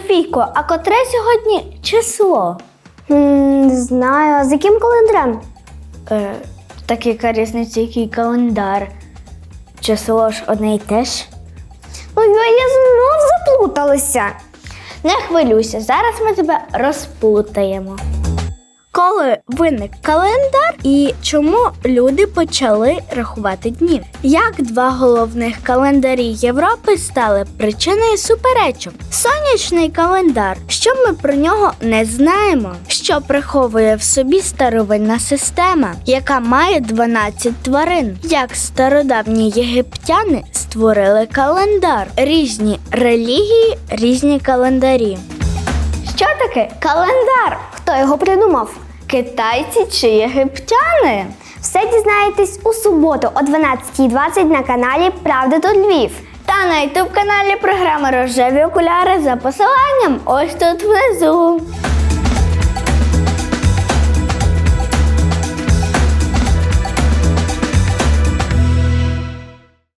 Софійко, а котре сьогодні число? М, Не знаю, а з яким календарем? Е, так яка різниця, який календар? Число ж одне й те ж. Ой, ой, я знов заплуталася. Не хвилюйся, зараз ми тебе розплутаємо. Коли виник календар і чому люди почали рахувати дні? Як два головних календарі Європи стали причиною суперечок? Сонячний календар. Що ми про нього не знаємо? Що приховує в собі старовинна система, яка має 12 тварин? Як стародавні єгиптяни створили календар? Різні релігії, різні календарі. Що таке календар? Хто його придумав? Китайці чи єгиптяни? Все дізнаєтесь у суботу о 12.20 на каналі Правда тут Львів. Та на ютуб каналі програми Рожеві окуляри за посиланням ось тут внизу.